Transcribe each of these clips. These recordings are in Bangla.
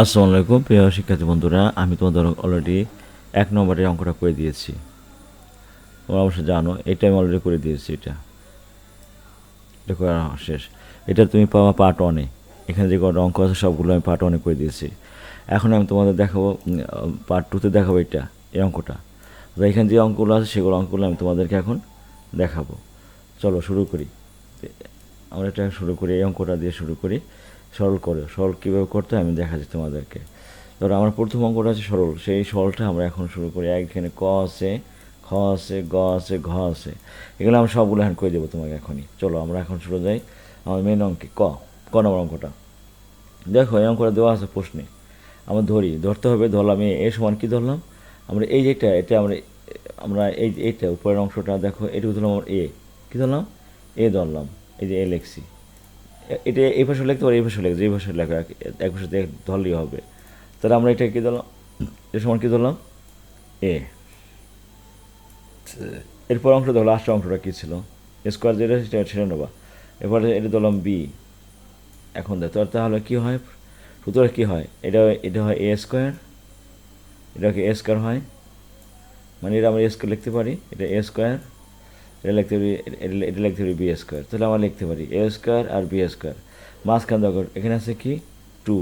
আসসালামু আলাইকুম, প্রিয় শিক্ষার্থী বন্ধুরা, আমি তোমাদের অলরেডি এক নম্বরের অঙ্কটা করে দিয়েছি। তোমরা অবশ্যই জানো এটা আমি অলরেডি করে দিয়েছি এটা। এটা করা শেষ। এটা তুমি পাবা পার্ট ওয়ানে এখানে যে অঙ্ক আছে, সবগুলো আমি পার্ট ওয়ানে করে দিয়েছি। এখন আমি তোমাদের দেখাবো পার্ট টুতে দেখাবো এটা, এই অঙ্কটা। তো এখানে যে অঙ্কগুলো আছে, সেগুলো অঙ্কগুলো আমি তোমাদেরকে এখন দেখাবো। চলো, শুরু করি। আমরা এটা শুরু করি, এই অঙ্কটা দিয়ে শুরু করি। সরল করে, সরল কীভাবে করতে হয় আমি দেখাচ্ছি তোমাদেরকে। ধরো আমার প্রথম অঙ্কটা আছে সরল, সেই সরলটা আমরা এখন শুরু করি। এখানে ক আছে, খ আছে, গ আছে, ঘ আছে। এগুলো আমি সবগুলো এখন করে দেবো তোমাকে এখনই। চলো আমরা এখন শুরু যাই আমার মেন অঙ্কে, ক ক নম্বর অঙ্কটা। দেখো এই অঙ্কটা দেওয়া আছে প্রশ্নে। আমরা ধরি, ধরতে হবে, ধরলাম এ সমান কী ধরলাম? আমরা এই যেটা এটা আমরা আমরা এই এইটা উপরের অংশটা দেখো, এটুকু ধরলাম আমার এ। কী ধরলাম? এ ধরলাম, এই যে এ লেখছি। এটা এই ভাষা লিখতে পারি এই ভাষা লিখতে এই ভাষা লেখা এক- এক ভাষা দিয়ে ধরলেই হবে। তাহলে আমরা এটা কী ধরলাম? এ সমান কী ধরলাম? এ। এরপর অংশ দেখো লাস্ট অংশটা কী ছিল? স্কোয়ার যেটা, সেটা ছেড়ে নেবা। এরপরে এটা ধরলাম বি এখন দেখ, তাহলে কী হয়? সুতরাং কী হয়? এটা এটা হয় এ স্কোয়ার এটা কি এ স্কোয়ার হয়। মানে এটা আমরা এ স্কোয়ার লিখতে পারি, এটা এ স্কোয়ার এটা লিখতে পারি বি স্কোয়ার তাহলে আমরা লিখতে পারি এ স্কোয়ার আর বি স্কোয়ার মাঝখান দেখো, এখানে আছে কি? টু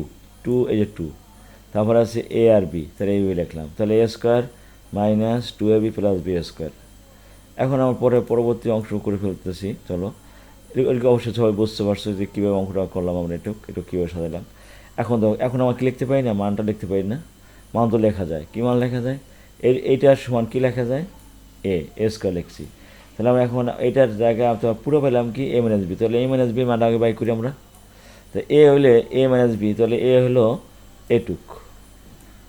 টু এই যে টু তারপর আছে এ আর বি তাহলে এই লিখলাম। তাহলে A square minus two A B plus B square এখন আমার পরে পরবর্তী অংশ করে ফেলতেছি। চলো। এগুলো অবশ্যই সবাই বুঝতে পারছ যে কীভাবে অঙ্কটা করলাম আমরা একটু একটু কীভাবে সাজালাম। এখন দেখো, এখন আমার কি লিখতে পারি না? মানটা লিখতে পারি না। মান তো লেখা যায়। কী মান লেখা যায়? এর এইটার সমান কী লেখা যায়? এ এ স্কোয়ার লিখছি। তাহলে আমরা এখন এটার জায়গায় তো পুরো পেলাম কি এ মাইনাস বি তাহলে এ মাইনাস বি মানটা আগে বাই করি আমরা। তো এ হলে এ মাইনাস বি তাহলে এ হলো এটুক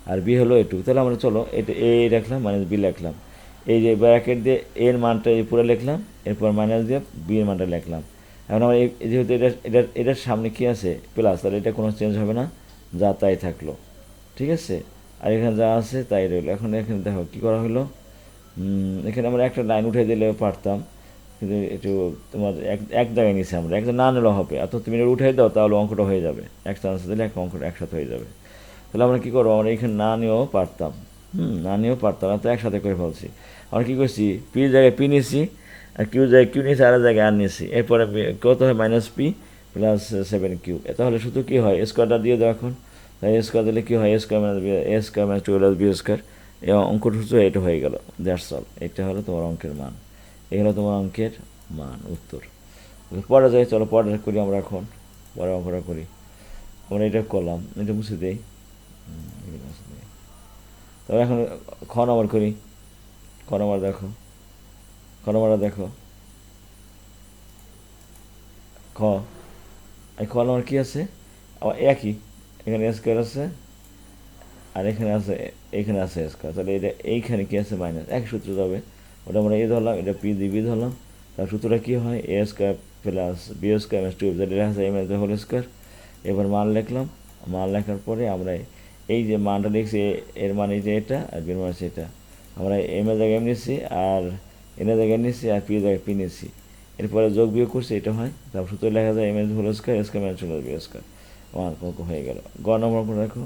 আর বি হলো এটুক তাহলে আমরা চলো, এটা এ রাখলাম মাইনাস বি লিখলাম এই যে ব্র্যাকেট দিয়ে এর মানটা এই পুরো লিখলাম, এরপর মাইনাস দিয়ে বি এর মানটা লিখলাম। এখন আমরা যেহেতু এটা এটার এটার সামনে কী আছে? প্লাস তাহলে এটা কোনো চেঞ্জ হবে না। যা তাই থাকল। ঠিক আছে? আর এখানে যা আছে তাই রইল। এখন এখানে দেখো কী করা হলো এখানে আমরা একটা লাইন উঠে দিলে পারতাম। কিন্তু একটু তোমার এক এক জায়গায় নিচে আমরা। একটা না নিলেও হবে। অত তুমি এটা উঠে দাও, তাহলে অঙ্কটা হয়ে যাবে। এক চান্স দিলে এক অঙ্কটা একসাথে হয়ে যাবে। তাহলে আমরা কী করব? আমরা এখানে না নিয়েও পারতাম। হুম, না নিয়েও পারতাম। না তো একসাথে করে ফেলছি। আমরা কী করছি? পি জায়গায় পি নিয়েছি, আর কিউ জায়গায় কিউ নিয়েছি, আর জায়গায় আর নিয়েছি। এরপরে কত হয়? Minus P plus seven Q তাহলে শুধু কী হয়? স্কোয়ারটা দিয়ে দাও এখন। তাই স্কোয়ার দিলে কী হয়? Square minus B square minus two plus B square অঙ্কটা সূত্র এটা হয়ে গেল। দ্যাটস অল এটা হলো তোমার অঙ্কের মান। এই হলো তোমার অঙ্কের মান, উত্তর। পরে যাই, চলো পরে করি আমরা এখন। পরে অঙ্কটা করি। আমরা এটা করলাম, এটা মুছে দেই। তবে এখন খ নম্বর করি। খ নম্বর দেখো। খ নম্বরটা দেখো। খ। এই খ নম্বর কী আছে? আবার একই। এখানে স্কোয়ার আছে। আর এখানে আছে এখানে আছে স্কোয়ার তাহলে এটা এইখানে কি আছে? মাইনাস এক সূত্র যাবে। ওটা আমরা এ ধরলাম, এটা পি দিয়ে বি ধরলাম। তার সূত্রটা কী হয়? A square plus B square minus two যেটা আছে এম এস হোল স্কোয়ার এবার মান লিখলাম। মান লেখার পরে আমরা এই যে মানটা লিখছি, এর মান এই যে এটা আর বির মান এটা। আমরা এম এর জায়গায় নিচ্ছি আর এন এর জায়গায় নিচ্ছি আর পি জায়গায় পি নিচ্ছি। এরপরে যোগ বিয়োগ করছি, এটা হয়। তারপর সূত্র লেখা যায় M S whole square S square minus whole square কত হয়ে গেল। গ নম্বর করে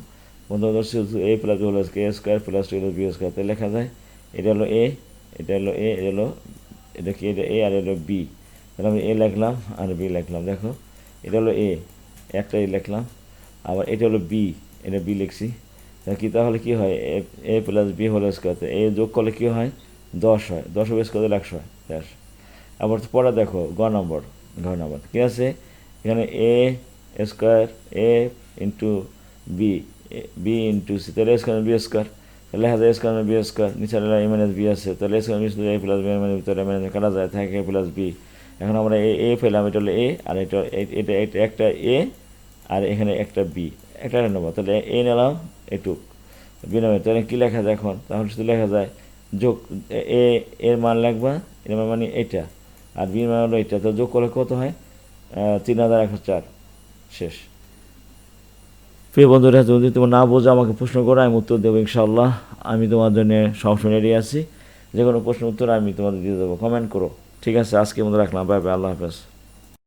পঞ্চদর্শী A plus whole A square plus two হলো বি স্কোয়ার তাহলে লেখা যায়, এটা হলো এ, এটা হলো এ, এটা হলো, এটা কি, এটা এ আর এটা বি। তাহলে আমি এ লিখলাম আর বি লিখলাম, দেখো, এটা হলো এ একটা এ লিখলাম, আবার এটা হলো বি, এটা বি লিখছি। কি, তাহলে কি হয়, A plus B whole square A যোগ করলে কি হয়, দশ হয়, দশ হবে স্কোয়ার একশো হয়, ব্যাস। আবার পরে দেখো, গ নম্বর, ঘ নম্বর, কী আছে, এখানে A square, A into B B into C তাহলে স্কোয়ার বি স্কোয়ার তাহলে লেখা যায় স্কোয়ার বি স্কোয়ার নিচে এ মাইনাস বি আছে তাহলে square B A plus B minus ভিতরে মাইনাস কাটা যায় থাকে এ প্লাস বি এখন আমরা এ এ পেলাম এটা হলো এ আর এটা এটা এটা একটা এ আর এখানে একটা বি একটা নেব তাহলে এ নিলাম এটুক বি নেবে তাহলে কী লেখা যায় এখন? তাহলে শুধু লেখা যায় যোগ এ- এর মান লাগবা এর মান মানে এটা, আর বি মান হলো এটা। তো যোগ করলে কত হয়? তিন হাজার একশো চার। শেষ। প্রিয় বন্ধুরা যদি তোমার না বোঝো, আমাকে প্রশ্ন করো, আমি উত্তর দেবো ইনশাল্লাহ আমি তোমার জন্য সবসময় রেডি আছি। যে কোনো প্রশ্ন উত্তর আমি তোমাদের দিয়ে দেবো। কমেন্ট করো। ঠিক আছে? আজকে মতো রাখলাম। বাই বাই আল্লাহ হাফেজ।